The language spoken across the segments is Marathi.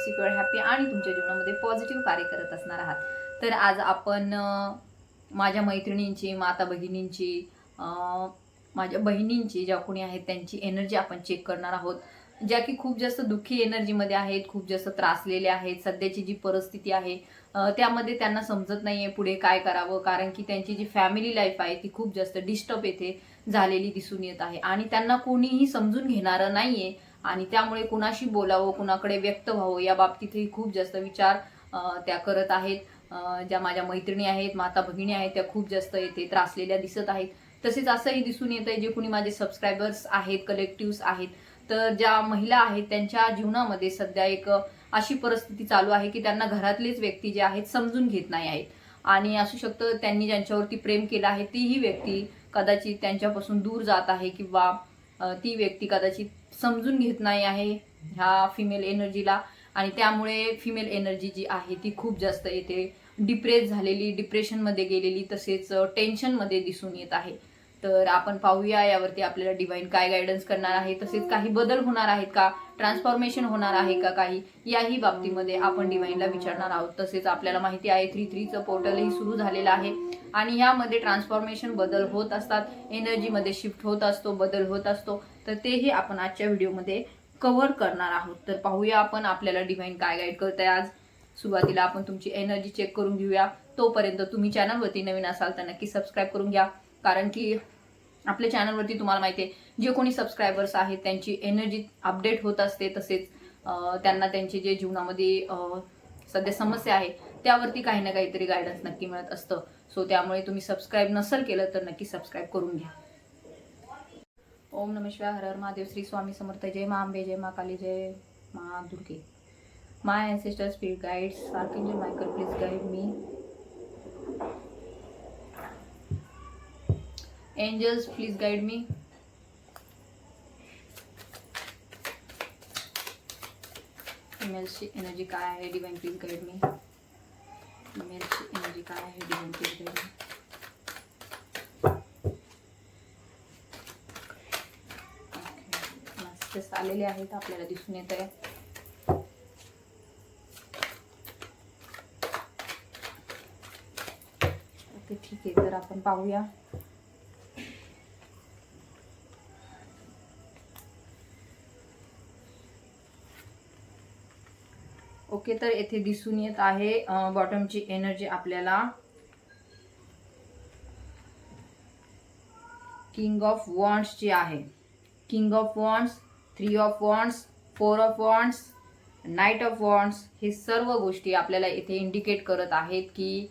सिक्युअर हॅपी आणि तुमच्या जीवनामध्ये पॉझिटिव्ह कार्य करत असणार आहात. तर आज आपण माझ्या मैत्रिणींची माता भगिनींची माझ्या बहिणींची ज्या कोणी आहेत त्यांची एनर्जी आपण चेक करणार आहोत. ज्या की खूप जास्त दुःखी एनर्जीमध्ये आहेत खूप जास्त त्रासलेले आहेत सध्याची जी परिस्थिती आहे त्यामध्ये त्यांना समजत नाहीये पुढे काय करावं कारण की त्यांची जी फॅमिली लाईफ आहे ती खूप जास्त डिस्टर्ब येथे झालेली दिसून येत आहे. आणि त्यांना कोणीही समजून घेणारं नाहीये आणि त्यामुळे कुणाशी बोलावं कुणाकडे व्यक्त व्हावं या बाबतीतही खूप जास्त विचार त्या करत आहेत. ज्या माझ्या मैत्रिणी आहेत माता भगिनी आहेत त्या खूप जास्त येते त्रासलेल्या दिसत आहेत. तसेच असंही दिसून येत आहे जे कुणी माझे सबस्क्रायबर्स आहेत कलेक्टिव्स आहेत तर ज्या महिला आहेत त्यांच्या जीवनामध्ये सध्या एक अशी परिस्थिती चालू आहे की त्यांना घरातलेच व्यक्ती जे आहेत समजून घेत नाही आहेत. आणि असू शकतं त्यांनी ज्यांच्यावरती प्रेम केलं आहे तीही व्यक्ती कदाचित त्यांच्यापासून दूर जात आहे किंवा ती व्यक्ती कदाचित समजून घेत नाही आहे ह्या फिमेल एनर्जीला आणि त्यामुळे फिमेल एनर्जी जी आहे ती खूप जास्त येते. डिप्रेस झालेली डिप्रेशनमध्ये गेलेली तसेच टेन्शनमध्ये दिसून येत आहे. तर आपण पाहूया यावरती आपल्याला डिवाईन काय गायडन्स करणार आहे तसेच काही बदल होणार आहेत का? ट्रान्सफॉर्मेशन होणार आहे का काही? याही बाबतीमध्ये आपण डिवाईनला विचारणार आहोत. तसेच आपल्याला माहिती आहे थ्री थ्रीचं पोर्टलही सुरू झालेलं आहे. आणि यामध्ये ट्रान्सफॉर्मेशन बदल होत असतात. एनर्जीमध्ये शिफ्ट होत असतो बदल होत असतो. तर तेही आपण आजच्या व्हिडिओमध्ये कव्हर करणार आहोत. तर पाहूया आपण आपल्याला डिवाईन काय गाईड करत आहे आज. सुरुवातीला आपण तुमची एनर्जी चेक करून घेऊया. तोपर्यंत तुम्ही चॅनलवरती नवीन असाल तर नक्की सबस्क्राईब करून घ्या. कारण की आपल्या चॅनलवरती तुम्हाला माहिती आहे जे कोणी सबस्क्रायबर्स आहेत त्यांची एनर्जी अपडेट होत असते तसेच त्यांना त्यांचे जे जीवनामध्ये सध्या समस्या आहे त्यावरती काही ना काहीतरी गायडन्स नक्की मिळत असतं. सो त्यामुळे तुम्ही सबस्क्राईब नसेल केलं तर नक्की सबस्क्राईब करून घ्या. ओम नमेश्वर हर हर महादेव श्री स्वामी समर्थ जय मा आंबे जय मा काली जय मा Durge. My ancestor spirit guides archangel Michael please guide me angels please guide me energy काय आहे divine please guide me energy काय आहे डिवाइन प्लीज़ गाईड मी आलेले आहेत, आपल्याला दिसून येत आहे. ठीक आहे, तर आपण पाहूया. टक्के तर येथे दिसून येत आहे बॉटमची एनर्जी आपल्याला किंग ऑफ वॉन्ड्सची आहे. King of wands three of wands four of wands knight of wands हे सर्व गोष्टी आपल्याला इथे इंडिकेट करत आहेत की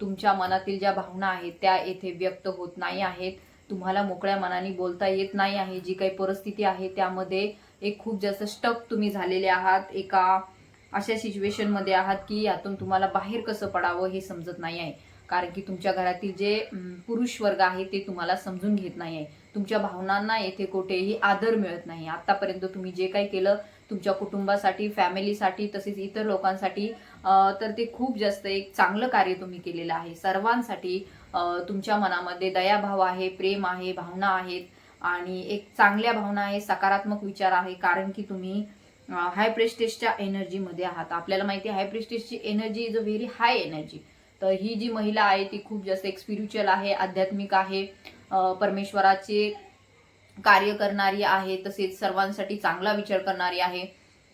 तुमच्या मनातील ज्या भावना आहेत त्या येथे व्यक्त होत नाही आहेत. तुम्हाला मोकळ्या मनाने बोलता येत नाही आहे. जी काही परिस्थिती आहे त्यामध्ये एक खूप जास्त स्टक तुम्ही झालेले आहात. एका अशा सिच्युएशनमध्ये आहात की यातून तुम्हाला बाहेर कसं पडावं हे समजत नाही आहे. कारण की तुमच्या घरातील जे पुरुष वर्ग आहे ते तुम्हाला समजून घेत नाही आहे. तुमच्या भावनांना येथे कुठेही आदर मिळत नाही आतापर्यंत तुम्ही जे काही केलं तुमच्या कुटुंबासाठी फॅमिलीसाठी तसेच इतर लोकांसाठी तर ते खूप जास्त एक चांगलं कार्य तुम्ही केलेलं आहे. सर्वांसाठी तुमच्या मनामध्ये दयाभाव आहे प्रेम आहे भावना आहेत. आणि एक चांगल्या भावना आहे सकारात्मक विचार आहे. कारण की तुम्ही हाय प्रेस्टेजच्या एनर्जीमध्ये आहात. आपल्याला माहिती आहे high प्रेस्टेजची energy is a very high energy तर ही जी महिला आहे ती खूप जास्त एक स्पिरिच्युअल आहे आध्यात्मिक आहे. परमेश्वराचे कार्य करणारी आहे तसेच सर्वांसाठी चांगला विचार करणारी आहे.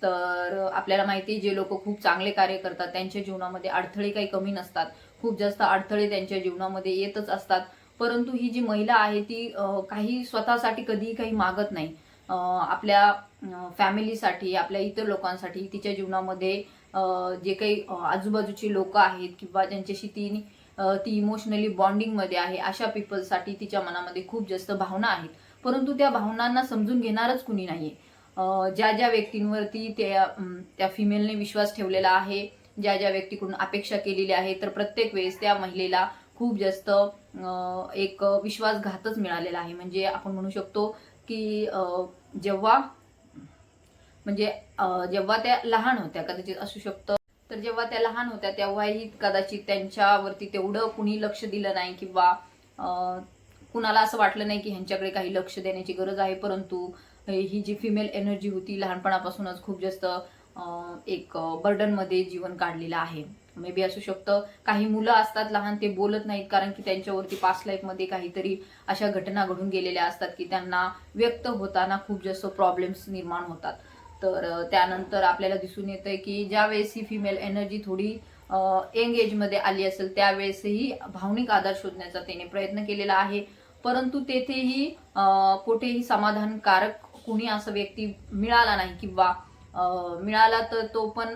तर आपल्याला माहिती आहे जे लोक खूप चांगले कार्य करतात त्यांच्या जीवनामध्ये अडथळे काही कमी नसतात. खूप जास्त अडथळे त्यांच्या जीवनामध्ये येतच असतात. परंतु ही जी महिला आहे ती काही स्वतःसाठी कधीही काही मागत नाही. आपल्या फॅमिलीसाठी आपल्या इतर लोकांसाठी तिच्या जीवनामध्ये जे काही आजूबाजूची लोक आहेत किंवा ज्यांच्याशी ती ती इमोशनली बॉन्डिंगमध्ये आहे अशा पीपलसाठी तिच्या मनामध्ये खूप जास्त भावना आहेत. परंतु त्या भावनांना समजून घेणारच कुणी नाही ज्या ज्या व्यक्तींवरती त्या त्या फिमेलने विश्वास ठेवलेला आहे ज्या ज्या व्यक्तीकडून अपेक्षा केलेली आहे तर प्रत्येक वेळेस त्या महिलेला खूप जास्त एक विश्वासघातच मिळालेला आहे. म्हणजे आपण म्हणू शकतो की जेव्हा म्हणजे जेव्हा त्या लहान होत्या कदाचित असू शकतं. तर जेव्हा त्या लहान होत्या तेव्हाही कदाचित त्यांच्यावरती तेवढं कुणी लक्ष दिलं नाही किंवा कुणाला असं वाटलं नाही की ह्यांच्याकडे काही लक्ष देण्याची गरज आहे. परंतु ही जी फिमेल एनर्जी होती लहानपणापासूनच खूप जास्त एक बर्डनमध्ये जीवन काढलेलं आहे. मे बी असू शकतं. काही मुलं असतात लहान ते बोलत नाहीत कारण की त्यांच्यावरती पास्ट लाईफमध्ये काहीतरी अशा घटना घडून गेलेल्या असतात की त्यांना व्यक्त होताना खूप जास्त प्रॉब्लेम्स निर्माण होतात. तर त्यानंतर आपल्याला दिसून येतंय की ज्यावेळेस ही फिमेल एनर्जी थोडी यंग एजमध्ये आली असेल त्यावेळेसही भावनिक आधार शोधण्याचा त्याने प्रयत्न केलेला आहे. परंतु तेथेही कुठेही समाधानकारक कुणी असं व्यक्ती मिळाला नाही किंवा मिळाला तर तो पण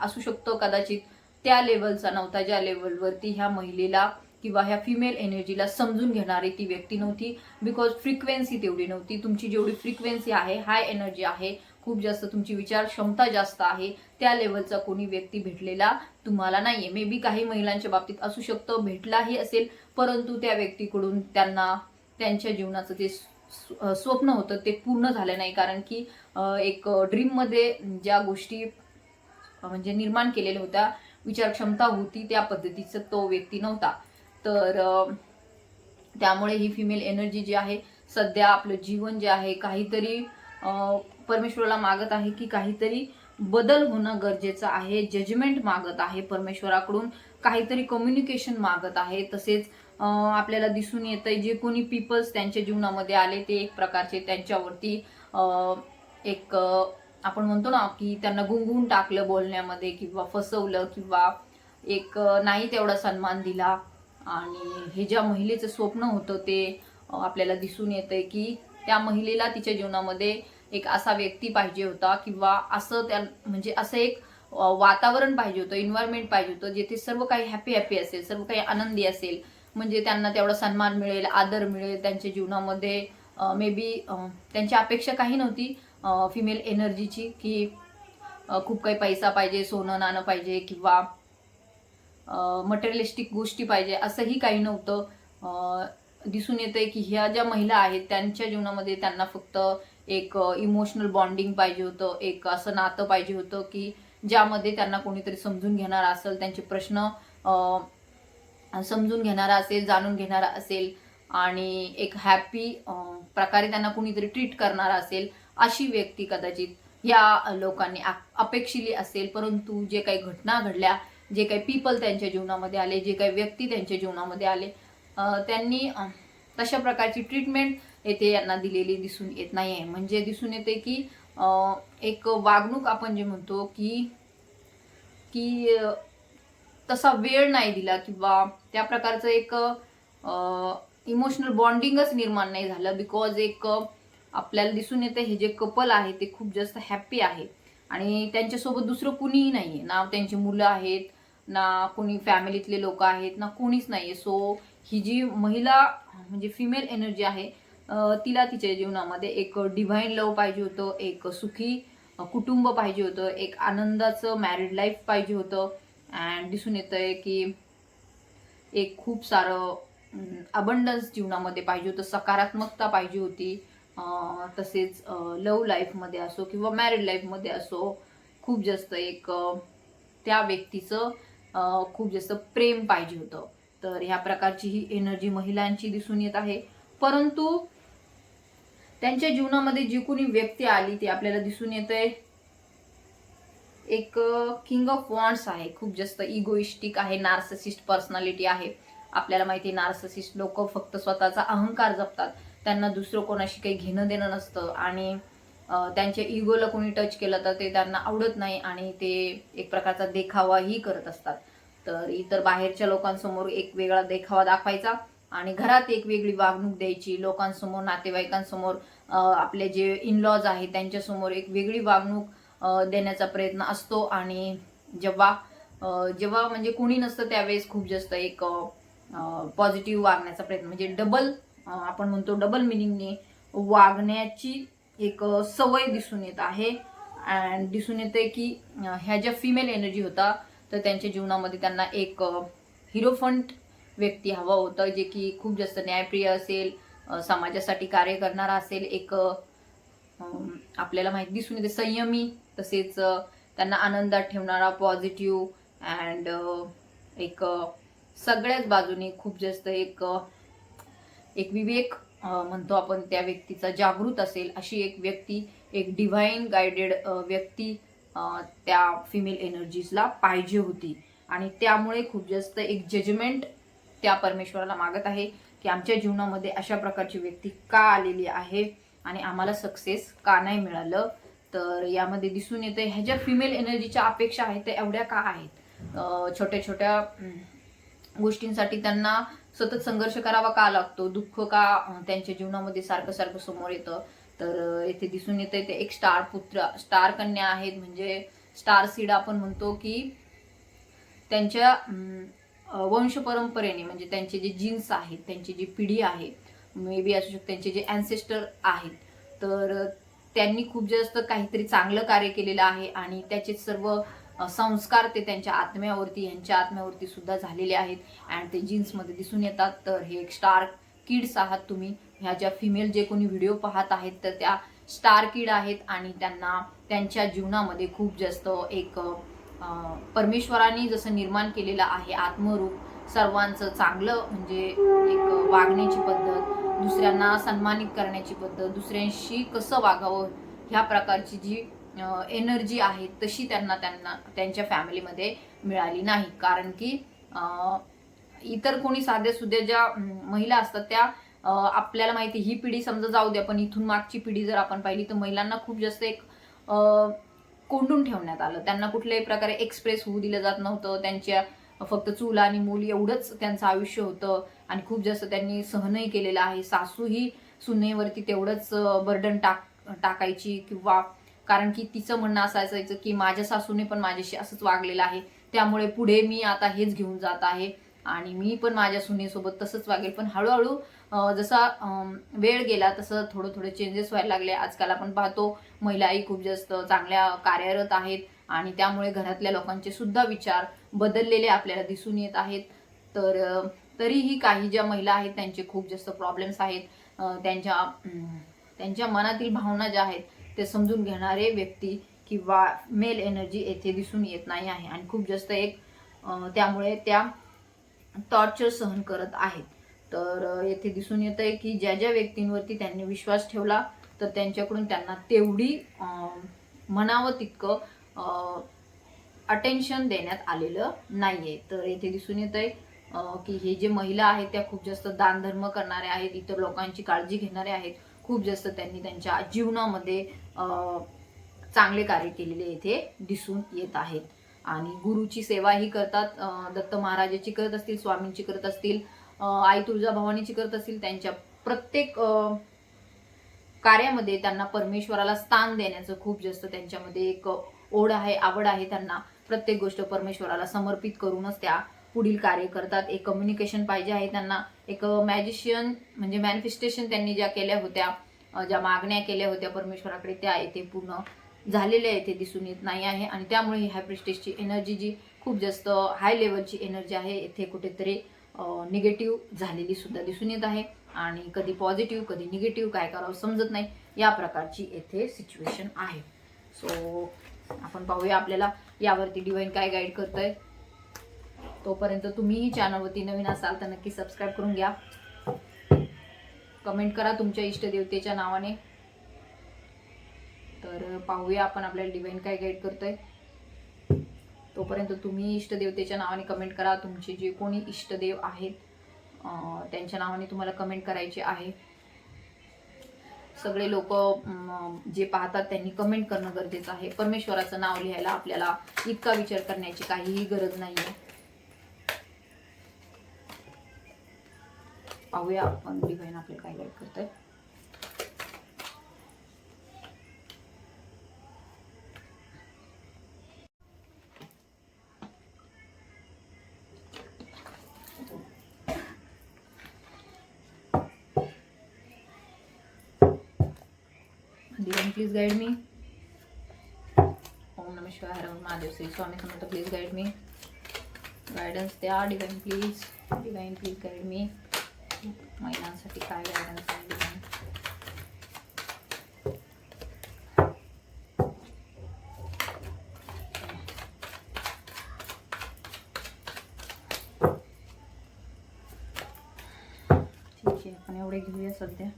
असू शकतो कदाचित. त्या लेवलचा नव्हता ज्या लेवलवरती ह्या महिलेला किंवा ह्या फिमेल एनर्जीला समजून घेणारी ती व्यक्ती नव्हती. बिकॉज फ्रिक्वेन्सी तेवढी नव्हती. तुमची जेवढी फ्रिक्वेन्सी आहे हाय एनर्जी आहे खूप जास्त तुमची विचार क्षमता जास्त आहे त्या लेवलचा कोणी व्यक्ती भेटलेला तुम्हाला नाहीये. मे बी काही महिलांच्या बाबतीत असू शकतं भेटलाही असेल परंतु त्या व्यक्तीकडून त्यांना त्यांच्या जीवनाचं जे स्वप्न होतं ते पूर्ण झालं नाही. कारण की एक ड्रीममध्ये ज्या गोष्टी म्हणजे निर्माण केलेल्या होत्या विचारक्षमता होती त्या पद्धतीचं तो व्यक्ती नव्हता. तर त्यामुळे ही फिमेल एनर्जी जी आहे सध्या आपलं जीवन जे आहे काहीतरी परमेश्वराला मागत आहे की काहीतरी बदल होणं गरजेचं आहे जजमेंट मागत आहे परमेश्वराकडून काहीतरी कम्युनिकेशन मागत आहे. तसेच आपल्याला दिसून येतंय जे कोणी पीपल्स त्यांच्या जीवनामध्ये आले ते एक प्रकारचे त्यांच्यावरती एक आपण म्हणतो ना की त्यांना गुंगून टाकलं बोलण्यामध्ये किंवा फसवलं किंवा एक नाही तेवढा सन्मान दिला. आणि हे ज्या महिलेचं स्वप्न होतं ते आपल्याला दिसून येतंय की त्या महिलेला तिच्या जीवनामध्ये एक असा व्यक्ती पाहिजे होता किंवा असं त्या म्हणजे असं एक वातावरण पाहिजे होतं इन्व्हायरमेंट पाहिजे होतं जेथे सर्व काही हॅपी हॅपी असेल सर्व काही आनंदी असेल. म्हणजे त्यांना तेवढा सन्मान मिळेल आदर मिळेल त्यांच्या जीवनामध्ये मे बी त्यांची अपेक्षा काही नव्हती फिमेल एनर्जीची की खूप काही पैसा पाहिजे सोनं नाणं पाहिजे किंवा मटेरियलिस्टिक गोष्टी पाहिजे असंही काही नव्हतं. दिसून दिसून आहे की ह्या ज्या महिला आहेत त्यांच्या जीवनामध्ये त्यांना फक्त एक इमोशनल बॉन्डिंग पाहिजे होतं एक असं नातं पाहिजे होतं की ज्यामध्ये त्यांना कोणीतरी समजून घेणार असेल त्यांचे प्रश्न समजून घेणारा असेल जाणून घेणारा असेल आणि एक हॅपी प्रकारे त्यांना कोणीतरी ट्रीट करणारा असेल अशी व्यक्ती कदाचित या लोकांनी अपेक्षिली असेल परंतु जे काही घटना घडल्या जे काही पीपल त्यांच्या जीवनामध्ये आले जे काही व्यक्ती त्यांच्या जीवनामध्ये आले त्यांनी तशा प्रकारची ट्रीटमेंट येथे यांना दिलेली दिसून येत नाही आहे म्हणजे दिसून येते की एक वागणूक आपण जे म्हणतो की की तसा वेळ नाही दिला किंवा त्या प्रकारचं एक इमोशनल बॉन्डिंगच निर्माण नाही झालं बिकॉज एक आपल्याला दिसून येते हे जे कपल आहे ते खूप जास्त हॅप्पी आहे. आणि त्यांच्यासोबत दुसरं कुणीही नाहीये. ना त्यांची मुलं आहेत ना कोणी फॅमिलीतले लोक आहेत ना कोणीच नाहीये. सो ही जी महिला म्हणजे फिमेल एनर्जी आहे तिला तिच्या जीवनामध्ये एक डिव्हाइन लव पाहिजे होतं एक सुखी कुटुंब पाहिजे होतं एक आनंदाचं मॅरिड लाईफ पाहिजे होतं. अँड दिसून येतंय की एक खूप सारं अबंडन्स जीवनामध्ये पाहिजे होतं सकारात्मकता पाहिजे होती. तसेच लव्ह लाईफमध्ये असो किंवा मॅरिड लाईफमध्ये असो खूप जास्त एक त्या व्यक्तीचं खूप जास्त प्रेम पाहिजे होतं. तर ह्या प्रकारची ही एनर्जी महिलांची दिसून येत आहे. परंतु त्यांच्या जीवनामध्ये जी कोणी व्यक्ती आली ती आपल्याला दिसून येत. आहे एक किंग ऑफ वॉन्ड्स आहे. खूप जास्त इगोइस्टिक आहे नार्ससिस्ट पर्सनॅलिटी आहे. आपल्याला माहिती आहे नार्ससिस्ट लोक फक्त स्वतःचा अहंकार जपतात. त्यांना दुसरं कोणाशी काही घेणं देणं नसतं. आणि त्यांच्या इगोला कोणी टच केलं तर ते त्यांना आवडत नाही आणि ते एक प्रकारचा देखावाही करत असतात. तर इतर बाहेरच्या लोकांसमोर एक वेगळा देखावा दाखवायचा आणि घरात एक वेगळी वागणूक द्यायची. लोकांसमोर नातेवाईकांसमोर आपले जे इनलॉज आहेत त्यांच्यासमोर एक वेगळी वागणूक देण्याचा प्रयत्न असतो. आणि जेव्हा जेव्हा म्हणजे कुणी नसतं त्यावेळेस खूप जास्त एक पॉझिटिव्ह वागण्याचा प्रयत्न. म्हणजे डबल आपण म्हणतो डबल मिनिंगने वागण्याची एक सवय दिसून येत आहे. अँड दिसून येते की ह्या ज्या फिमेल एनर्जी होता तर त्यांच्या जीवनामध्ये त्यांना एक हिरोफंट व्यक्ती हवा होतं जे की खूप जास्त न्यायप्रिय असेल समाजासाठी कार्य करणारा असेल एक आपल्याला माहिती दिसून येते संयमी तसेच त्यांना आनंदात ठेवणारा पॉझिटिव्ह अँड एक सगळ्याच बाजूने खूप जास्त एक एक विवेक म्हणतो आपण त्या व्यक्तीचा जागृत असेल अशी एक व्यक्ती एक डिव्हाइन गायडेड व्यक्ती त्या फिमेल एनर्जीजला पाहिजे होती. आणि त्यामुळे खूप जास्त एक जजमेंट त्या परमेश्वराला मागत आहे की आमच्या जीवनामध्ये अशा प्रकारची व्यक्ती का आलेली आहे आणि आम्हाला सक्सेस का नाही मिळालं? तर यामध्ये दिसून येतं ह्या ज्या फिमेल एनर्जीच्या अपेक्षा आहेत त्या एवढ्या का आहेत? छोट्या छोट्या गोष्टींसाठी त्यांना सतत संघर्ष करावा का लागतो? दुःख का त्यांच्या जीवनामध्ये सारखं सारखं समोर येतं? तर येथे दिसून येते ते एक स्टार पुत्र स्टार कन्या आहेत. म्हणजे स्टार सीड आपण म्हणतो की त्यांच्या अं, वंश परंपरेने म्हणजे त्यांचे जे जीन्स आहेत त्यांची जी पिढी आहे मे बी असू शकते त्यांचे जे अँसेस्टर आहेत. तर त्यांनी खूप जास्त काहीतरी चांगलं कार्य केलेलं आहे आणि त्याचे सर्व संस्कार ते त्यांच्या आत्म्यावरती यांच्या आत्म्यावरती सुद्धा झालेले आहेत. अँड ते जीन्समध्ये दिसून येतात. तर हे एक स्टार किड्स आहात तुम्ही. ह्या ज्या फिमेल जे कोणी व्हिडिओ पाहत आहेत तर त्या स्टार किड आहेत. आणि त्यांना त्यांच्या जीवनामध्ये खूप जास्त एक परमेश्वराने जसं निर्माण केलेलं आहे आत्मरूप सर्वांचं चांगलं म्हणजे एक वागण्याची पद्धत दुसऱ्यांना सन्मानित करण्याची पद्धत दुसऱ्यांशी कसं वागावं ह्या प्रकारची जी एनर्जी आहे तशी त्यांना त्यांना त्यांच्या फॅमिलीमध्ये मिळाली नाही. कारण की इतर कोणी साध्या सुध्या ज्या महिला असतात त्या आपल्याला माहिती ही पिढी समजा जाऊ द्या पण इथून मागची पिढी जर आपण पाहिली तर महिलांना खूप जास्त एक कोंडून ठेवण्यात आलं. त्यांना कुठल्याही प्रकारे एक्सप्रेस होऊ दिलं जात नव्हतं. त्यांच्या फक्त चूल आणि मूल एवढंच त्यांचं आयुष्य होतं आणि खूप जास्त त्यांनी सहनही केलेलं आहे. सासू ही सुनेवरती तेवढंच बर्डन टाक टाकायची किंवा कारण की तिचं म्हणणं असं असायचं की माझ्या सासूने पण माझ्याशी असंच वागलेलं आहे. त्यामुळे पुढे मी आता हेच घेऊन जात आहे. आणि मी पण माझ्या सुनेसोबत तसंच वागेल. पण हळूहळू जसा वेळ गेला तसं थोडं थोडे चेंजेस व्हायला लागले. आजकाल आपण पाहतो महिलाही खूप जास्त चांगल्या कार्यरत आहेत. आणि त्यामुळे घरातल्या लोकांचे सुद्धा विचार बदललेले आपल्याला दिसून येत आहेत. तर तरीही काही ज्या महिला आहेत त्यांचे खूप जास्त प्रॉब्लेम्स आहेत. त्यांच्या त्यांच्या मनातील भावना ज्या आहेत ते समजून घेणारे व्यक्ती किंवा मेल एनर्जी येथे दिसून येत नाही आहे. आणि खूप जास्त एक त्यामुळे त्या टॉर्चर सहन करत आहेत. तर येथे दिसून येत आहे की ज्या ज्या व्यक्तींवरती त्यांनी विश्वास ठेवला तर त्यांच्याकडून त्यांना तेवढी अं, म्हणावं तितकं अटेन्शन देण्यात आलेलं नाही आहे तर येथे दिसून येत आहे की हे जे महिला आहेत त्या खूप जास्त दानधर्म करणाऱ्या आहेत इतर लोकांची काळजी घेणाऱ्या आहेत. खूप जास्त त्यांनी त्यांच्या जीवनामध्ये चांगले कार्य केलेले येथे दिसून येत आहेत. आणि गुरुची सेवाही करतात दत्त महाराजाची करत असतील स्वामींची करत असतील आई तुळजाभवानीची करत असतील त्यांच्या प्रत्येक कार्यामध्ये त्यांना परमेश्वराला स्थान देण्याचं खूप जास्त त्यांच्यामध्ये एक ओढ आहे आवड आहे त्यांना. प्रत्येक गोष्ट परमेश्वराला समर्पित करूनच त्या पुढील कार्य करतात. एक कम्युनिकेशन पाहिजे आहे त्यांना. एक मॅजिशियन म्हणजे मॅनिफेस्टेशन त्यांनी ज्या केल्या होत्या ज्या मागण्या केल्या होत्या परमेश्वराकडे त्या येथे पूर्ण झालेल्या येथे दिसून येत नाही आहे. आणि त्यामुळे ही प्रिस्टेजची एनर्जी जी खूप जास्त हाय लेवलची एनर्जी आहे येथे कुठेतरी निगेटिव्ह झालेली सुद्धा दिसून येत आहे. आणि कधी पॉझिटिव्ह कधी निगेटिव्ह काय करावं समजत नाही. या प्रकारची येथे सिच्युएशन आहे. सो आपण पाहूया आपल्याला यावरती डिवाईन काय गाईड करतंय. तोपर्यंत तुम्हीही चॅनलवरती नवीन असाल तर नक्की सबस्क्राईब करून घ्या. कमेंट करा तुमच्या इष्टदेवतेच्या नावाने. तर पाहूया आपण आपल्याला डिवाईन काय गाईड करतोय. तोपर्यंत तुम्ही इष्टदेवतेच्या नावाने कमेंट करा. तुमचे जे कोणी इष्टदेव आहेत त्यांच्या नावाने तुम्हाला कमेंट करायचे आहे. सगळे लोक जे पाहतात त्यांनी कमेंट करणं गरजेचं आहे. परमेश्वराचं नाव लिहायला आपल्याला इतका विचार करण्याची काहीही गरज नाही आहे पाहूया आपण डिझाईन आपल्याला काय गाईड करतोय. Divine please guide me Om नम शिवाय Har Mahadev Shri Swami Samarth. Please guide me guidance द्या divine please divine please guide me महिलांसाठी काय गायडन्स आहे ठीक आहे आपण एवढे घेऊया सध्या.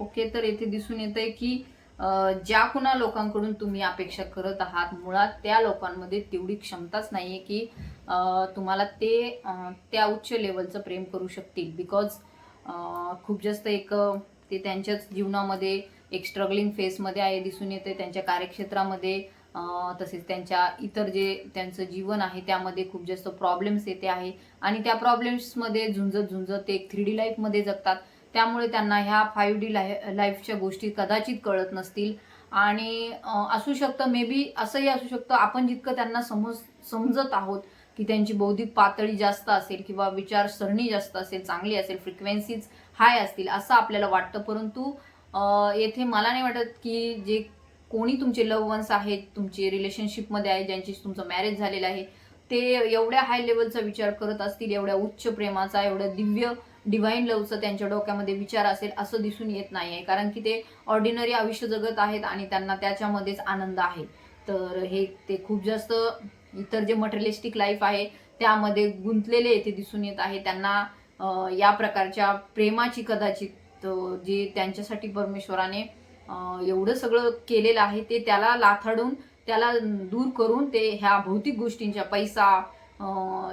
ओके तर येथे दिसून येत आहे की ज्या कुणा लोकांकडून तुम्ही अपेक्षा करत आहात मुळात त्या लोकांमध्ये तेवढी क्षमताच नाही आहे की तुम्हाला ते त्या उच्च लेवलचं प्रेम करू शकतील. बिकॉज खूप जास्त एक ते त्यांच्याच जीवनामध्ये एक स्ट्रगलिंग फेसमध्ये आहे दिसून येते त्यांच्या कार्यक्षेत्रामध्ये तसेच त्यांच्या इतर जे त्यांचं जीवन आहे त्यामध्ये खूप जास्त प्रॉब्लेम्स येते आहे. आणि त्या प्रॉब्लेम्समध्ये झुंजत झुंजत ते एक थ्री डी लाईफमध्ये जगतात. त्यामुळे त्यांना ह्या फाईव्ह डी लाय लाईफच्या गोष्टी कदाचित कळत नसतील. आणि असू शकतं मे बी असंही असू शकतं आपण जितकं त्यांना समज समजत आहोत की त्यांची बौद्धिक पातळी जास्त असेल किंवा विचारसरणी जास्त असेल चांगली असेल फ्रिक्वेन्सीज हाय असतील असं आपल्याला वाटतं. परंतु येथे मला नाही वाटत की जे कोणी तुमचे लव्ह वन्स आहेत तुमचे रिलेशनशिपमध्ये आहे ज्यांची तुमचं मॅरेज झालेलं आहे ते एवढ्या हाय लेवलचा विचार करत असतील एवढ्या उच्च प्रेमाचा एवढ्या दिव्य डिवाईन लवचं त्यांच्या डोक्यामध्ये विचार असेल असं दिसून येत नाही आहे कारण की ते ऑर्डिनरी आयुष्य जगत आहेत आणि त्यांना त्याच्यामध्येच आनंद आहे. तर हे ते खूप जास्त इतर जे मटेरियलिस्टिक लाईफ आहे त्यामध्ये गुंतलेले येथे दिसून येत आहे. त्यांना या प्रकारच्या प्रेमाची कदाचित जे त्यांच्यासाठी परमेश्वराने एवढं सगळं केलेलं आहे ते त्याला लाथाडून त्याला दूर करून ते ह्या भौतिक गोष्टींच्या पैसा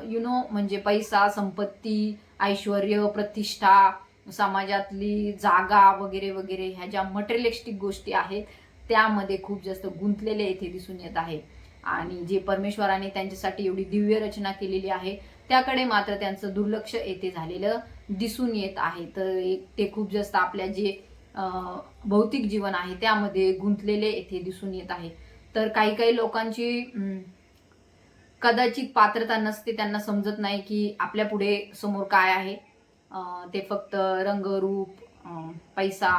यु नो म्हणजे पैसा संपत्ती ऐश्वर प्रतिष्ठा समाजातली जागा वगैरे वगैरे ह्या ज्या मटेरियलिस्टिक गोष्टी आहेत त्यामध्ये खूप जास्त गुंतलेले येथे दिसून येत आहे. आणि जे परमेश्वराने त्यांच्यासाठी एवढी दिव्य रचना केलेली आहे त्याकडे मात्र त्यांचं दुर्लक्ष येथे झालेलं दिसून येत आहे. तर एक ते खूप जास्त आपल्या जे भौतिक जीवन आहे त्यामध्ये गुंतलेले येथे दिसून येत आहे. तर काही काही लोकांची कदाचित पात्रता नसते त्यांना समजत नाही की आपल्या पुढे समोर काय आहे. ते फक्त रंग रूप पैसा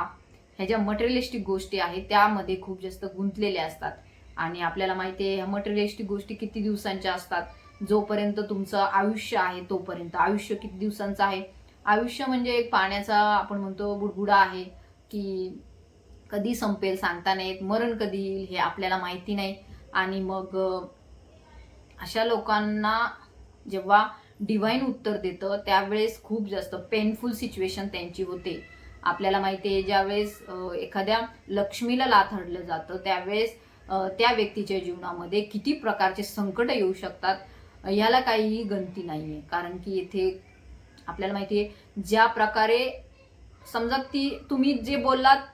ह्या ज्या मटेरियलिस्टिक गोष्टी आहेत त्यामध्ये खूप जास्त गुंतलेल्या असतात. आणि आपल्याला माहिती आहे ह्या मटेरियलिस्टिक गोष्टी किती दिवसांच्या असतात? जोपर्यंत तुमचं आयुष्य आहे तोपर्यंत. आयुष्य किती दिवसांचं आहे? आयुष्य म्हणजे एक पाण्याचा आपण म्हणतो बुडबुडा आहे की कधी संपेल सांगता नाही मरण कधी येईल हे आपल्याला माहिती नाही. आणि मग अशा लोकांना जेव्हा डिव्हाइन उत्तर देतं त्यावेळेस खूप जास्त पेनफुल सिच्युएशन त्यांची होते. आपल्याला माहिती आहे ज्यावेळेस एखाद्या लक्ष्मीला लाथडलं जातं त्यावेळेस त्या व्यक्तीच्या जीवनामध्ये किती प्रकारचे संकट येऊ शकतात ह्याला काहीही गणती नाही आहे कारण की येथे आपल्याला माहिती आहे ज्या प्रकारे समजा ती तुम्ही जे बोललात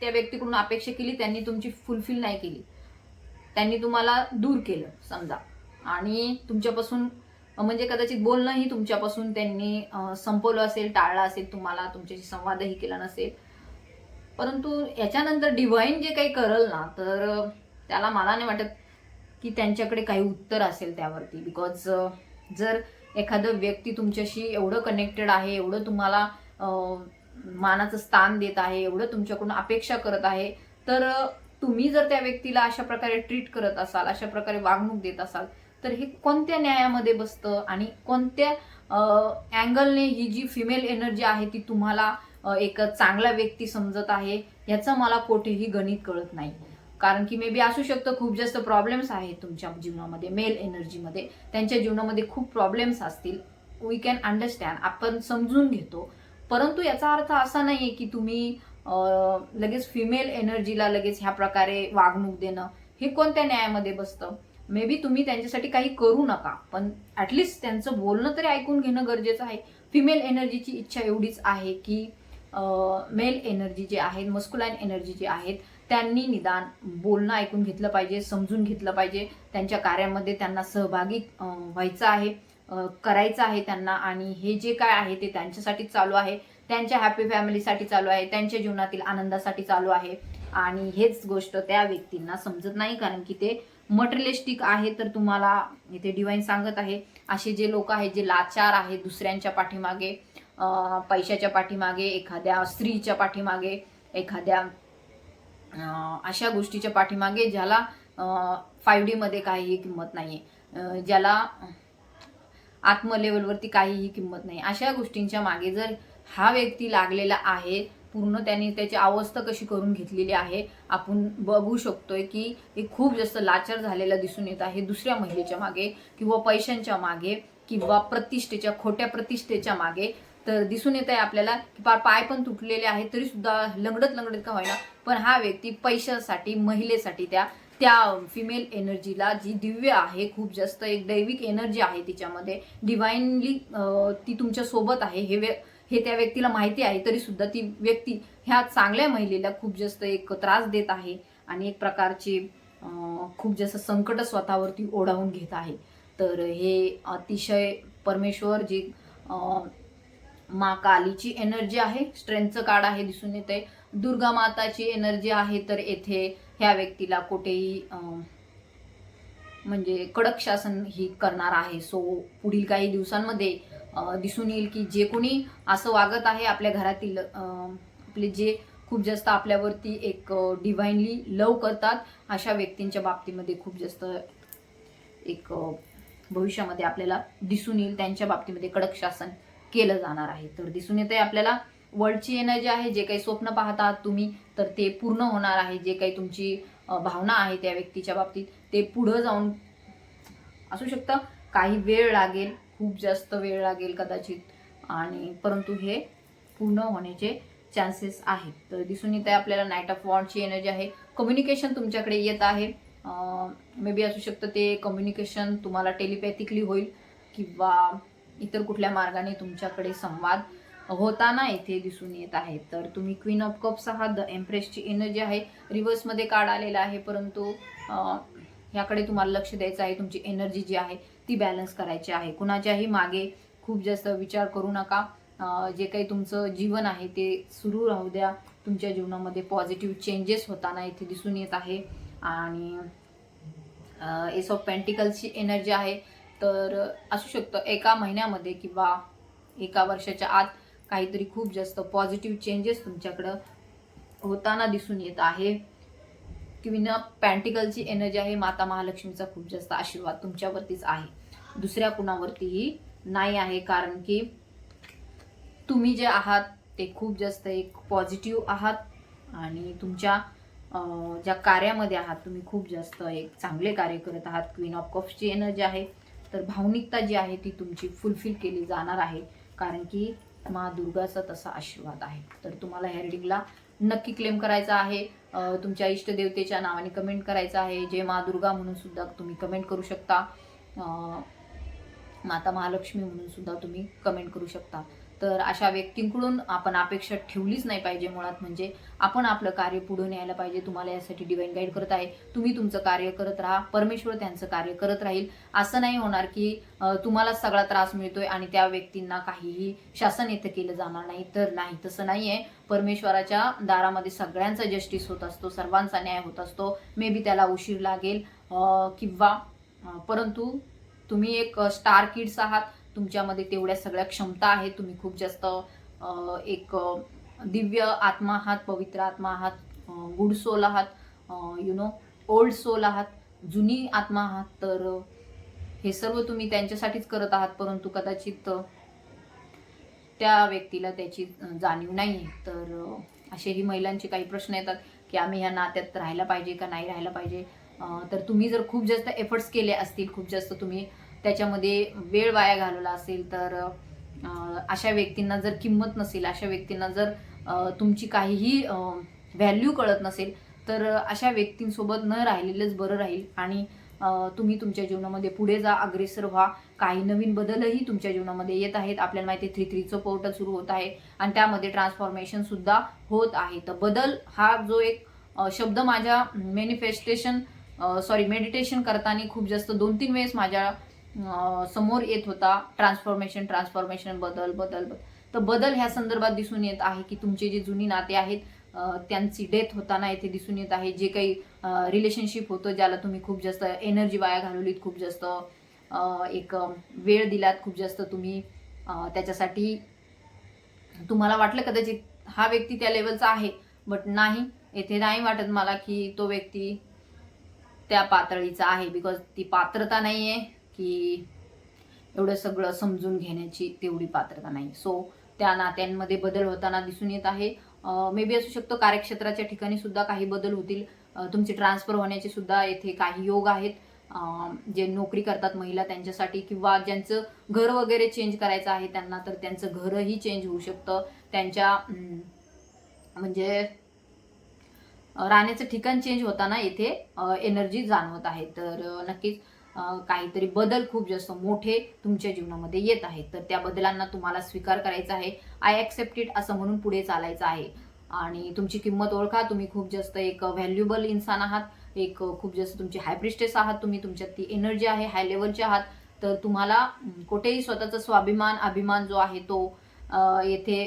त्या व्यक्तीकडून अपेक्षा केली त्यांनी तुमची फुलफिल नाही केली. त्यांनी तुम्हाला दूर केलं समजा. आणि तुमच्यापासून म्हणजे कदाचित बोलणंही तुमच्यापासून त्यांनी संपवलं असेल टाळलं असेल तुम्हाला तुमच्याशी संवादही केला नसेल. परंतु याच्यानंतर डिव्हाइन जे काही करल ना तर त्याला मला नाही वाटत की त्यांच्याकडे काही उत्तर असेल त्यावरती. बिकॉज जर एखादं व्यक्ती तुमच्याशी एवढं कनेक्टेड आहे एवढं तुम्हाला मानाचं स्थान देत आहे एवढं तुमच्याकडून अपेक्षा करत आहे तर तुम्ही जर त्या व्यक्तीला अशा प्रकारे ट्रीट करत असाल अशा प्रकारे वागणूक देत असाल तर हे कोणत्या न्यायामध्ये बसतं आणि कोणत्या अँगलने ही जी फिमेल एनर्जी आहे ती तुम्हाला एक चांगला व्यक्ती समजत आहे याचं मला कोठेही गणित कळत नाही. कारण की मे बी असू शकतं खूप जास्त प्रॉब्लेम्स आहेत तुमच्या जीवनामध्ये मेल एनर्जीमध्ये त्यांच्या जीवनामध्ये खूप प्रॉब्लेम्स असतील. वी कॅन अंडरस्टँड आपण समजून घेतो. परंतु याचा अर्थ असा नाही आहे की तुम्ही लगेच फिमेल एनर्जीला लगेच ह्या प्रकारे वागणूक देणं हे कोणत्या न्यायामध्ये बसतं? मे बी तुम्ही त्यांच्यासाठी काही करू नका पण ॲटलिस्ट त्यांचं बोलणं तरी ऐकून घेणं गरजेचं आहे. फिमेल एनर्जीची इच्छा एवढीच आहे की मेल एनर्जी जे आहेत मस्कुलाईन एनर्जी जे आहेत त्यांनी निदान बोलणं ऐकून घेतलं पाहिजे समजून घेतलं पाहिजे. त्यांच्या कार्यामध्ये त्यांना सहभागी व्हायचं आहे करायचं आहे त्यांना. आणि हे जे काय आहे ते त्यांच्यासाठी चालू आहे. त्यांच्या हॅपी फॅमिलीसाठी चालू आहे. त्यांच्या जीवनातील आनंदासाठी चालू आहे. आणि हेच गोष्ट त्या व्यक्तींना समजत नाही कारण की ते मटेरियलिस्टिक आहे तर तुम्हाला इथे डिवाईन सांगत आहे. असे जे लोक आहेत जे लाचार आहेत दुसऱ्यांच्या पाठीमागे पैशाच्या पाठीमागे एखाद्या स्त्रीच्या पाठीमागे एखाद्या अशा गोष्टीच्या पाठीमागे ज्याला फाईव्ह डीमध्ये काहीही किंमत नाही आहे ज्याला आत्म लेवलवरती काहीही किंमत नाही. अशा गोष्टींच्या मागे जर हा व्यक्ती लागलेला आहे पूर्ण त्यांनी त्याची अवस्था कशी करून घेतलेली आहे आपण बघू शकतोय की हे खूप जास्त लाचार झालेला दिसून येत आहे दुसऱ्या महिलेच्या मागे किंवा पैशांच्या मागे किंवा प्रतिष्ठेच्या खोट्या प्रतिष्ठेच्या मागे. तर दिसून येत आहे आपल्याला की पार पाय पण तुटलेले आहेत तरी सुद्धा लंगडत लंगडत का होईना. पण हा व्यक्ती पैशासाठी महिलेसाठी त्या त्या फिमेल एनर्जीला जी दिव्य आहे खूप जास्त एक दैविक एनर्जी आहे तिच्यामध्ये. डिवाइनली ती तुमच्यासोबत आहे. हे वे हे त्या व्यक्तीला माहिती आहे तरी सुद्धा ती व्यक्ती ह्या चांगल्या महिलेला खूप जास्त एक त्रास देत आहे आणि एक प्रकारचे खूप जास्त संकट स्वतःवरती ओढावून घेत आहे. तर हे अतिशय परमेश्वर जी मा कालीची एनर्जी आहे स्ट्रेंथचं कार्ड आहे दिसून येत आहे दुर्गा माताची एनर्जी आहे तर येथे ह्या व्यक्तीला कुठेही म्हणजे कडक शासन ही करणार आहे. सो पुढील काही दिवसांमध्ये दिसून येईल की जे कोणी असं वागत आहे आपल्या घरातील आपले जे खूप जास्त आपल्यावरती एक डिव्हाइनली लव करतात अशा व्यक्तींच्या बाबतीमध्ये खूप जास्त एक भविष्यामध्ये आपल्याला दिसून येईल. त्यांच्या बाबतीमध्ये कडक शासन केलं जाणार आहे. तर दिसून येते आपल्याला वर्ल्डची एनर्जी आहे जे काही स्वप्न पाहतात तुम्ही तर ते पूर्ण होणार आहे. जे काही तुमची भावना आहे त्या व्यक्तीच्या बाबतीत ते पुढं जाऊन असू शकतं. काही वेळ लागेल खूप जास्त वेळ लागेल कदाचित. आणि परंतु हे पूर्ण होण्याचे चान्सेस आहेत. तर दिसून येत आहे आपल्याला नाईट ऑफ वॉन्डची एनर्जी आहे. कम्युनिकेशन तुमच्याकडे येत आहे. मे बी असू शकतं ते कम्युनिकेशन तुम्हाला टेलिपॅथिकली होईल किंवा इतर कुठल्या मार्गाने तुमच्याकडे संवाद होताना इथे दिसून येत आहे. तर तुम्ही क्वीन ऑफ कप्स आहात. द एम्प्रेसची एनर्जी आहे. रिव्हर्समध्ये कार्ड आलेला आहे. परंतु ह्याकडे तुम्हाला लक्ष द्यायचं आहे. तुमची एनर्जी जी आहे ती बॅलन्स करायची आहे. कुणाच्याही मागे खूप जास्त विचार करू नका. जे काही तुमचं जीवन आहे ते सुरू राहू द्या. तुमच्या जीवनामध्ये पॉझिटिव्ह चेंजेस होताना इथे दिसून येत आहे. आणि एस ऑफ पेंटिकल्सची एनर्जी आहे. तर असू शकतं एका महिन्यामध्ये किंवा एका वर्षाच्या आत काहीतरी खूप जास्त पॉझिटिव्ह चेंजेस तुमच्याकडं होताना दिसून येत आहे. किंवा पॅन्टिकलची एनर्जी आहे माता महालक्ष्मीचा खूप जास्त आशीर्वाद तुमच्यावरतीच आहे. दुसऱ्या कुणावरतीही नाही आहे कारण की तुम्ही जे आहात ते खूप जास्त एक पॉझिटिव्ह आहात आणि तुमच्या ज्या कार्यामध्ये आहात तुम्ही खूप जास्त एक चांगले कार्य करत आहात. क्वीन ऑफ कप्सची एनर्जी आहे. तर भावनिकता जी आहे ती तुमची फुलफिल केली जाणार आहे. कारण की महादुर्गाचा तसा आशीर्वाद आहे. तर तुम्हाला ह्या रिडिंगला नक्की क्लेम करायचा आहे. तुमच्या इष्टदेवतेच्या नावाने कमेंट करायचं आहे. जे मा दुर्गा म्हणून सुद्धा तुम्ही कमेंट करू शकता. माता महालक्ष्मी म्हणून सुद्धा तुम्ही कमेंट करू शकता. तर अशा व्यक्तींकडून आपण अपेक्षा ठेवलीच नाही पाहिजे मुळात म्हणजे आपण आपलं कार्य पुढे न्यायला पाहिजे. तुम्हाला यासाठी डिवाईन गाईड करत आहे. तुम्ही तुमचं कार्य करत राहा. परमेश्वर त्यांचं कार्य करत राहील. असं नाही होणार की तुम्हाला सगळा त्रास मिळतोय आणि त्या व्यक्तींना काहीही शासन येथे केलं जाणार नाही. तर नाही तसं नाही आहे परमेश्वराच्या दारामध्ये सगळ्यांचा जस्टिस होत असतो. सर्वांचा न्याय होत असतो. मे बी त्याला उशीर लागेल किंवा परंतु तुम्ही एक स्टार किड्स आहात. तुमच्यामध्ये तेवढ्या सगळ्या क्षमता आहेत. तुम्ही खूप जास्त एक दिव्य आत्मा आहात पवित्र आत्मा आहात गुड सोल आहात यु नो ओल्ड सोल आहात जुनी आत्मा आहात. तर हे सर्व तुम्ही त्यांच्यासाठीच करत आहात परंतु कदाचित त्या व्यक्तीला त्याची जाणीव नाही आहे तर असेही महिलांचे काही प्रश्न येतात की आम्ही ह्या नात्यात राहायला पाहिजे का नाही राहायला पाहिजे? तर तुम्ही जर खूप जास्त एफर्ट्स केले असतील खूप जास्त तुम्ही त्याच्यामध्ये वेळ वाया घालवला असेल तर अशा व्यक्तींना जर किंमत नसेल अशा व्यक्तींना जर तुमची काहीही व्हॅल्यू कळत नसेल तर अशा व्यक्तींसोबत न राहिलेलंच बरं राहील आणि तुम्ही तुमच्या जीवनामध्ये पुढे जा अग्रेसर व्हा. काही नवीन बदलही तुमच्या जीवनामध्ये येत आहेत. आपल्याला माहिती आहे थ्री थ्रीचं पोर्टल सुरू होत आहे आणि त्यामध्ये ट्रान्सफॉर्मेशन सुद्धा होत आहे. तर बदल हा जो एक शब्द माझ्या मॅनिफेस्टेशन सॉरी मेडिटेशन करताना खूप जास्त दोन तीन वेळेस माझ्या समोर येत होता ट्रान्सफॉर्मेशन ट्रान्सफॉर्मेशन बदल बदल बदल. तर बदल ह्या संदर्भात दिसून येत आहे की तुमचे जे जुनी नाते आहेत त्यांची डेथ होताना येथे दिसून येत आहे. जे काही रिलेशनशिप होतं ज्याला तुम्ही खूप जास्त एनर्जी वाया घालवलीत खूप जास्त एक वेळ दिलात खूप जास्त तुम्ही त्याच्यासाठी तुम्हाला वाटलं कदाचित हा व्यक्ती त्या लेवलचा आहे बट नाही. येथे नाही वाटत मला की तो व्यक्ती त्या पातळीचा आहे बिकॉज ती पात्रता नाही आहे की एवढं सगळं समजून घेण्याची तेवढी पात्रता नाही. सो त्या नात्यांमध्ये बदल होताना दिसून येत आहे. मे बी असू शकतो कार्यक्षेत्राच्या ठिकाणी सुद्धा काही बदल होतील. तुमचे ट्रान्सफर होण्याचे सुद्धा येथे काही योग आहेत. जे नोकरी करतात महिला त्यांच्यासाठी किंवा ज्यांचं घर वगैरे चेंज करायचं आहे त्यांना तर त्यांचं घरही चेंज होऊ शकतं. त्यांच्या म्हणजे राहण्याचं ठिकाण चेंज होताना येथे एनर्जी जाणवत आहे. तर नक्कीच काहीतरी बदल खूप जास्त मोठे तुमच्या जीवनामध्ये येत आहेत. तर त्या बदलांना तुम्हाला स्वीकार करायचा आहे. आय ॲक्सेप्टेड असं म्हणून पुढे चालायचं आहे. आणि तुमची किंमत ओळखा. तुम्ही खूप जास्त एक व्हॅल्युबल इन्सान आहात. एक खूप जास्त तुमची हायप्रिस्टेस आहात. तुम्ही तुमच्यात ती एनर्जी आहे हाय लेवलची आहात. तर तुम्हाला कुठेही स्वतःचा स्वाभिमान अभिमान जो आहे तो येथे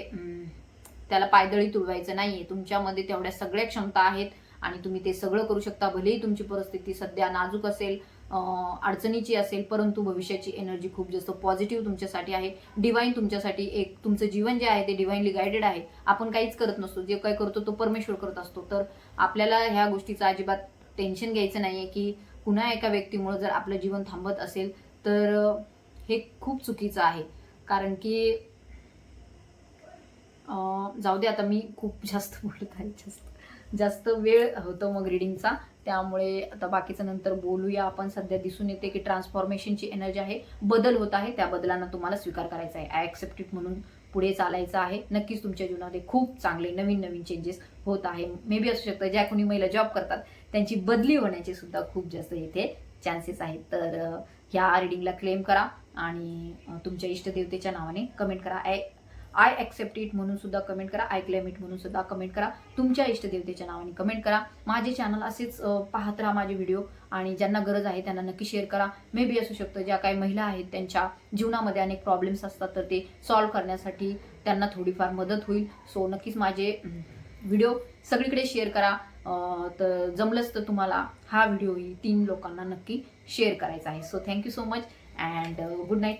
त्याला पायदळी तुडवायचं नाहीये. तुमच्यामध्ये तेवढ्या सगळ्या क्षमता आहेत. आणि तुम्ही ते सगळं करू शकता. भलेही तुमची परिस्थिती सध्या नाजूक असेल अडचणीची असेल परंतु भविष्याची एनर्जी खूप जास्त पॉझिटिव्ह तुमच्यासाठी आहे. डिवाईन तुमच्यासाठी एक तुमचं जीवन जे आहे ते डिवाईनली गायडेड आहे. आपण काहीच करत नसतो. जे काय करतो तो परमेश्वर करत असतो. तर आपल्याला ह्या गोष्टीचं अजिबात टेन्शन घ्यायचं नाही आहे की पुन्हा एका व्यक्तीमुळे जर आपलं जीवन थांबत असेल तर हे खूप चुकीचं आहे. कारण की जाऊ दे आता मी खूप जास्त बोलत आहे. जास्त जास्त वेळ होतो मग रिडिंगचा त्यामुळे आता बाकीचं नंतर बोलूया. आपण सध्या दिसून येते की ट्रान्सफॉर्मेशनची एनर्जी आहे बदल होत आहे. त्या बदलांना तुम्हाला स्वीकार करायचा आहे. आय ॲक्सेप्ट इट म्हणून पुढे चालायचं आहे. नक्कीच तुमच्या जीवनामध्ये खूप चांगले नवीन नवीन चेंजेस होत आहे. मे बी असू शकतं ज्या कोणी महिला जॉब करतात त्यांची बदली होण्याचे सुद्धा खूप जास्त इथे चान्सेस आहेत. तर ह्या रिडिंगला क्लेम करा आणि तुमच्या इष्टदेवतेच्या नावाने कमेंट करा. आय आय ॲक्सेप्ट इट म्हणून सुद्धा कमेंट करा. आय क्लेम इट म्हणून सुद्धा कमेंट करा. तुमच्या इष्टदेवतेच्या नावाने कमेंट करा. माझे चॅनल असेच पाहत राहा माझे व्हिडिओ आणि ज्यांना गरज आहे त्यांना नक्की शेअर करा. मे बी असू शकतं ज्या काही महिला आहेत त्यांच्या जीवनामध्ये अनेक प्रॉब्लेम्स असतात तर ते सॉल्व्ह करण्यासाठी त्यांना थोडीफार मदत होईल. सो नक्कीच माझे व्हिडिओ सगळीकडे शेअर करा. तर जमलंच तर तुम्हाला हा व्हिडिओही तीन लोकांना नक्की शेअर करायचा आहे. So thank you so much and good night